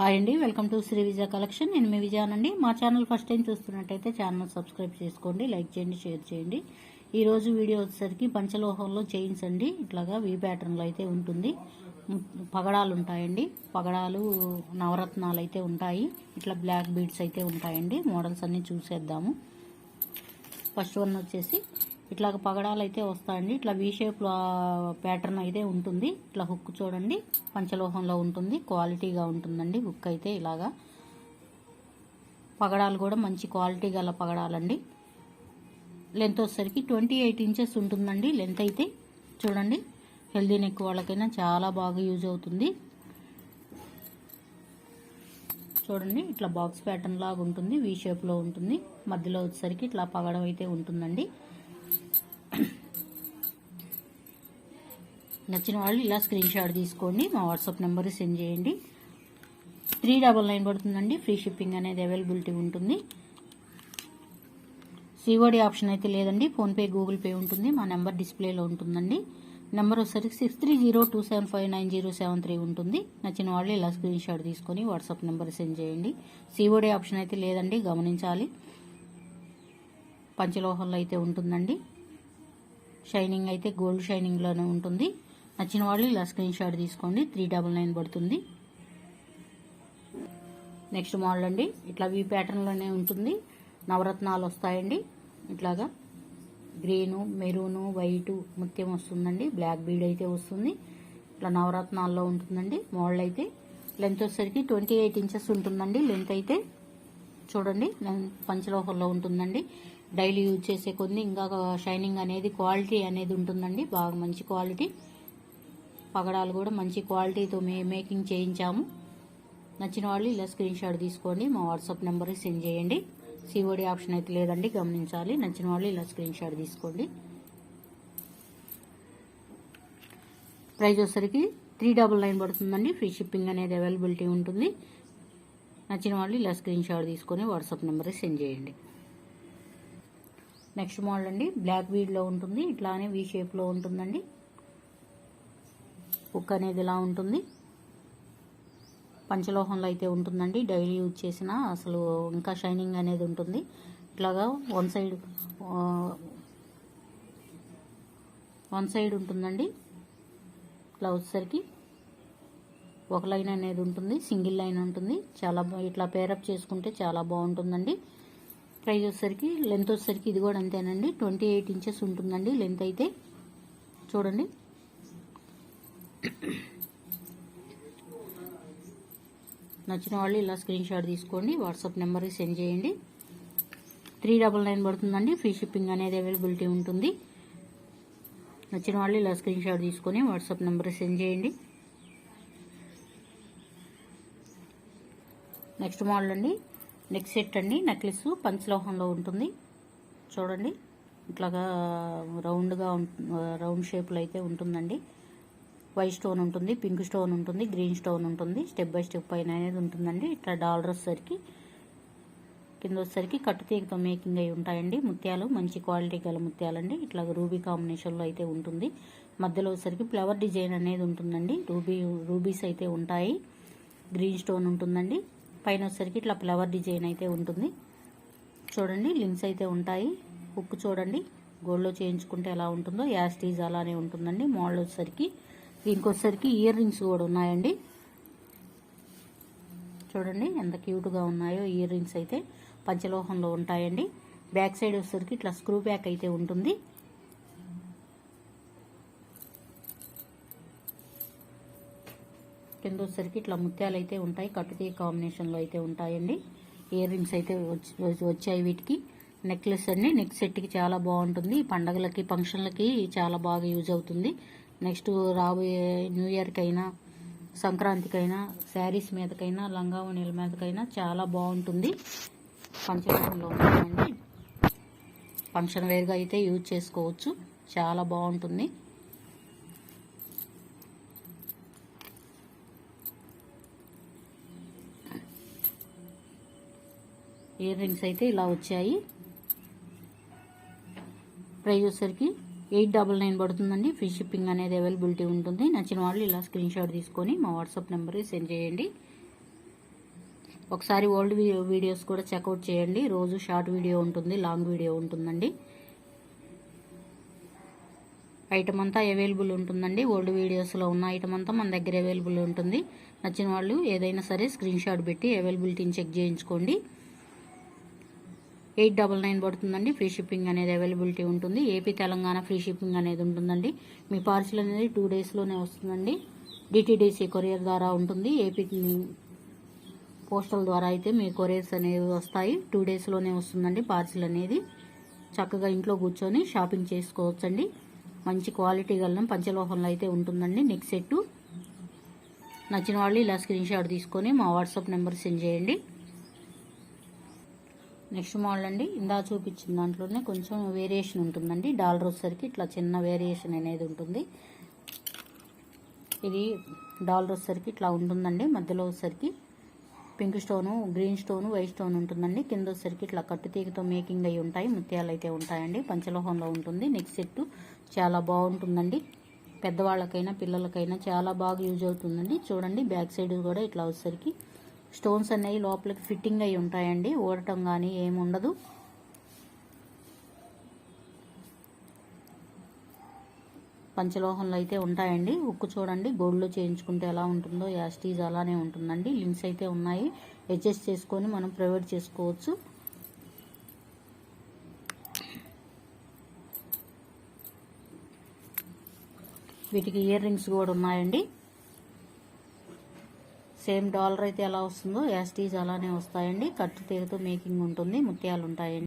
Hi అండి welcome to Shri Vijaya collection. నేను మీ విజయానండి మా ఛానల్ ఫస్ట్ టైం చూస్తున్నట్టయితే ఛానల్ సబ్స్క్రైబ్ చేసుకోండి లైక్ చేయండి షేర్ చేయండి. ఈరోజు వీడియో వచ్చేసరికి పంచలోహంలో చైన్స్ అండి. ఇట్లాగా వీ ప్యాటర్న్లో అయితే ఉంటుంది. పగడాలు ఉంటాయండి. పగడాలు నవరత్నాలు అయితే ఉంటాయి. ఇట్లా బ్లాక్ బీడ్స్ అయితే ఉంటాయండి. మోడల్స్ అన్నీ చూసేద్దాము. ఫస్ట్ వన్ వచ్చేసి ఇట్లా పగడాలు అయితే వస్తాయండి. ఇట్లా వీ షేప్ ప్యాటర్న్ అయితే ఉంటుంది. ఇట్లా హుక్ చూడండి. పంచలోహంలో ఉంటుంది. క్వాలిటీగా ఉంటుందండి. హుక్ అయితే ఇలాగా. పగడాలు కూడా మంచి క్వాలిటీ గల పగడాలండి. లెంత్ వచ్చేసరికి ట్వంటీ ఎయిట్ ఇంచెస్ ఉంటుందండి. లెంత్ అయితే చూడండి. హెల్దీ నెక్ వాళ్ళకైనా చాలా బాగా యూజ్ అవుతుంది. చూడండి. ఇట్లా బాక్స్ ప్యాటర్న్ లాగా ఉంటుంది. వీ షేప్లో ఉంటుంది. మధ్యలో వచ్చేసరికి ఇట్లా పగడం అయితే ఉంటుందండి. నచ్చిన వాళ్ళు ఇలా స్క్రీన్ షాట్ తీసుకోండి. మా వాట్సాప్ నెంబర్ సెండ్ చేయండి. త్రీ డబల్ నైన్ పడుతుందండి. ఫ్రీ షిప్పింగ్ అనేది అవైలబిలిటీ ఉంటుంది. సిఓడి ఆప్షన్ అయితే లేదండి. ఫోన్పే గూగుల్ పే ఉంటుంది. మా నెంబర్ డిస్ప్లేలో ఉంటుందండి. నెంబర్ వచ్చేసరికి six three zero two seven five nine zero seven three ఉంటుంది. నచ్చిన వాళ్ళు ఇలా స్క్రీన్ షాట్ తీసుకొని వాట్సాప్ నెంబర్ సెండ్ చేయండి. సిఓడి ఆప్షన్ అయితే లేదండి. గమనించాలి. పంచలోహంలో అయితే ఉంటుందండి. షైనింగ్ అయితే గోల్డ్ షైనింగ్లోనే ఉంటుంది. నచ్చిన వాళ్ళు ఇలా స్క్రీన్ షాట్ తీసుకోండి. త్రీ డబల్ నైన్ పడుతుంది. నెక్స్ట్ మోడల్ అండి. ఇట్లా వీ ప్యాటర్న్లోనే ఉంటుంది. నవరత్నాలు వస్తాయండి. ఇట్లాగా గ్రీను మెరూను వైటు ముత్యం వస్తుందండి. బ్లాక్ బీడ్ అయితే వస్తుంది. ఇట్లా నవరత్నాల్లో ఉంటుందండి. మోడల్ అయితే లెంత్ వచ్చేసరికి ట్వంటీ ఎయిట్ ఇంచెస్ ఉంటుందండి. లెంత్ అయితే చూడండి. పంచలోహంలో ఉంటుందండి. డైలీ యూజ్ చేసే కొన్ని ఇంకా షైనింగ్ అనేది క్వాలిటీ అనేది ఉంటుందండి. బాగా మంచి క్వాలిటీ. పగడాలు కూడా మంచి క్వాలిటీతో మే మేకింగ్ చేయించాము. నచ్చిన వాళ్ళు ఇలా స్క్రీన్ షాట్ తీసుకోండి. మా వాట్సాప్ నెంబర్కి సెండ్ చేయండి. సిఓడి ఆప్షన్ అయితే లేదండి గమనించాలి. నచ్చిన వాళ్ళు ఇలా స్క్రీన్ షాట్ తీసుకోండి. ప్రైస్ వచ్చేసరికి త్రీ డబల్ నైన్ పడుతుందండి. ఫ్రీ షిప్పింగ్ అనేది అవైలబిలిటీ ఉంటుంది. నచ్చిన వాళ్ళు ఇలా స్క్రీన్ షాట్ తీసుకొని వాట్సాప్ నెంబర్కి సెండ్ చేయండి. నెక్స్ట్ మోడల్ అండి. బ్లాక్ వీడ్లో ఉంటుంది. ఇట్లానే వీ షేప్లో ఉంటుందండి. హుక్ అనేది ఇలా ఉంటుంది. పంచలోహంలో అయితే ఉంటుందండి. డైలీ యూజ్ చేసిన అసలు ఇంకా షైనింగ్ అనేది ఉంటుంది. ఇట్లాగా వన్ సైడ్ వన్ సైడ్ ఉంటుందండి. ఇట్లా వచ్చేసరికి ఒక లైన్ అనేది ఉంటుంది. సింగిల్ లైన్ ఉంటుంది. చాలా ఇట్లా పేరప్ చేసుకుంటే చాలా బాగుంటుందండి. ప్రైజ్ వచ్చేసరికి లెంత్ వచ్చేసరికి ఇది కూడా అంతేనండి. ట్వంటీ ఎయిట్ ఇంచెస్ ఉంటుందండి. లెంత్ అయితే. చూడండి. నచ్చిన వాళ్ళు ఇలా స్క్రీన్ షాట్ తీసుకోండి. వాట్సాప్ నెంబర్కి సెండ్ చేయండి. త్రీ డబల్ నైన్ పడుతుందండి. ఫ్రీ షిప్పింగ్ అనేది అవైలబిలిటీ ఉంటుంది. నచ్చిన వాళ్ళు ఇలా స్క్రీన్ షాట్ తీసుకొని వాట్సాప్ నెంబర్కి సెండ్ చేయండి. నెక్స్ట్ మోడల్ అండి. నెక్ సెట్ అండి నెక్లెస్ పంచలోహంలో ఉంటుంది. చూడండి ఇట్లాగా రౌండ్గా రౌండ్ షేప్లో అయితే ఉంటుందండి. వైట్ స్టోన్ ఉంటుంది పింక్ స్టోన్ ఉంటుంది గ్రీన్ స్టోన్ ఉంటుంది. స్టెప్ బై స్టెప్ పైన అనేది ఉంటుందండి. ఇట్లా డాలర్ వచ్చేసరికి కింద వచ్చేసరికి కట్టుతీగతో మేకింగ్ అయి ఉంటాయండి. ముత్యాలు మంచి క్వాలిటీ గల ముత్యాలండి. ఇట్లా రూబీ కాంబినేషన్లో అయితే ఉంటుంది. మధ్యలో వచ్చేసరికి ఫ్లవర్ డిజైన్ అనేది ఉంటుందండి. రూబీ రూబీస్ అయితే ఉంటాయి. గ్రీన్ స్టోన్ ఉంటుందండి. పైన వచ్చేసరికి ఇట్లా ఫ్లవర్ డిజైన్ అయితే ఉంటుంది. చూడండి లింక్స్ అయితే ఉంటాయి. హుక్ చూడండి గోల్డ్లో చేయించుకుంటే ఎలా ఉంటుందో యాస్టీజ్ అలానే ఉంటుందండి. మోడల్ వచ్చేసరికి దీనికి వచ్చేసరికి ఇయర్ రింగ్స్ కూడా ఉన్నాయండి. చూడండి ఎంత క్యూట్గా ఉన్నాయో ఇయర్ రింగ్స్ అయితే. పంచలోహంలో ఉంటాయండి. బ్యాక్ సైడ్ వచ్చేసరికి ఇట్లా స్క్రూ బ్యాక్ అయితే ఉంటుంది. కింద వచ్చేసరికి ఇట్లా ముత్యాలు అయితే ఉంటాయి కట్టుతీయ కాంబినేషన్లో అయితే ఉంటాయండి. ఇయర్ రింగ్స్ అయితే వచ్చాయి వీటికి. నెక్లెస్ అండి నెక్ సెట్కి చాలా బాగుంటుంది. పండగలకి ఫంక్షన్లకి చాలా బాగా యూజ్ అవుతుంది. నెక్స్ట్ రాబోయే న్యూ ఇయర్కైనా సంక్రాంతికైనా శారీస్ మీదకైనా లంగా మీదకైనా చాలా బాగుంటుంది. పంచలోహంలో ఉంటుందండి ఫంక్షన్ వేర్గా అయితే యూజ్ చేసుకోవచ్చు. చాలా బాగుంటుంది. ఇయర్ రింగ్స్ అయితే ఇలా వచ్చాయి. ప్రైజ్ వచ్చేసరికి ఎయిట్ డబల్ నైన్ పడుతుందండి. ఫ్రీ షిప్పింగ్ అనేది అవైలబిలిటీ ఉంటుంది. నచ్చిన వాళ్ళు ఇలా స్క్రీన్ షాట్ తీసుకొని మా వాట్సాప్ నెంబర్కి సెండ్ చేయండి. ఒకసారి ఓల్డ్ వీడియోస్ కూడా చెక్అవుట్ చేయండి. రోజు షార్ట్ వీడియో ఉంటుంది లాంగ్ వీడియో ఉంటుందండి. ఐటమ్ అంతా అవైలబుల్ ఉంటుందండి. ఓల్డ్ వీడియోస్లో ఉన్న ఐటమ్ అంతా మన దగ్గర అవైలబుల్ ఉంటుంది. నచ్చిన వాళ్ళు ఏదైనా సరే స్క్రీన్ షాట్ పెట్టి అవైలబిలిటీని చెక్ చేయించుకోండి. ఎయిట్ డబల్ నైన్ పడుతుందండి. ఫ్రీ షిప్పింగ్ అనేది అవైలబిలిటీ ఉంటుంది. ఏపీ తెలంగాణ ఫ్రీ షిప్పింగ్ అనేది ఉంటుందండి. మీ పార్సిల్ అనేది టూ డేస్లోనే వస్తుందండి. డిటీడీసీ కొరియర్ ద్వారా ఉంటుంది. ఏపీ పోస్టల్ ద్వారా అయితే మీ కొరియర్స్ అనేవి వస్తాయి. టూ డేస్లోనే వస్తుందండి పార్సిల్ అనేది. చక్కగా ఇంట్లో కూర్చొని షాపింగ్ చేసుకోవచ్చండి. మంచి క్వాలిటీ గల పంచలోహంలో అయితే ఉంటుందండి నెక్ సెట్టు. నచ్చిన వాళ్ళు ఇలా స్క్రీన్ షాట్ తీసుకొని మా వాట్సాప్ నెంబర్ సెండ్ చేయండి. నెక్స్ట్ మోడల్ అండి. ఇందా చూపించిన దాంట్లోనే కొంచెం వేరియేషన్ ఉంటుందండి. డాలర్ వచ్చేసరికి ఇట్లా చిన్న వేరియేషన్ అనేది ఉంటుంది. ఇది డాలర్ వచ్చేసరికి ఇట్లా ఉంటుందండి. మధ్యలో వచ్చేసరికి pink stone green stone white stone ఉంటుందండి. కింద వచ్చేసరికి ఇట్లా కట్టు తీగతో మేకింగ్ అయి ఉంటాయి. ముత్యాలు అయితే ఉంటాయండి. పంచలోహంలో ఉంటుంది. నెక్స్ట్ సెట్ చాలా బాగుంటుందండి. పెద్దవాళ్ళకైనా పిల్లలకైనా చాలా బాగా యూజ్ అవుతుందండి. చూడండి బ్యాక్ సైడ్ కూడా ఇట్లా వచ్చేసరికి స్టోన్స్ అనేవి లోపలికి ఫిట్టింగ్ అయి ఉంటాయండి. ఊడటం కానీ ఏముండదు పంచలోహంలో అయితే ఉంటాయండి. ఉక్కు చూడండి. గోల్డ్లో చేయించుకుంటే ఎలా ఉంటుందో యాస్టీజ్ అలానే ఉంటుందండి. లింక్స్ అయితే ఉన్నాయి. అడ్జస్ట్ చేసుకొని మనం ప్రొవైడ్ చేసుకోవచ్చు. వీటికి ఇయర్ రింగ్స్ కూడా ఉన్నాయండి. సేమ్ డాలర్ అయితే ఎలా వస్తుందో యాస్టీజ్ అలానే వస్తాయండి. కట్టు తీగతో మేకింగ్ ఉంటుంది ముత్యాలు ఉంటాయండి.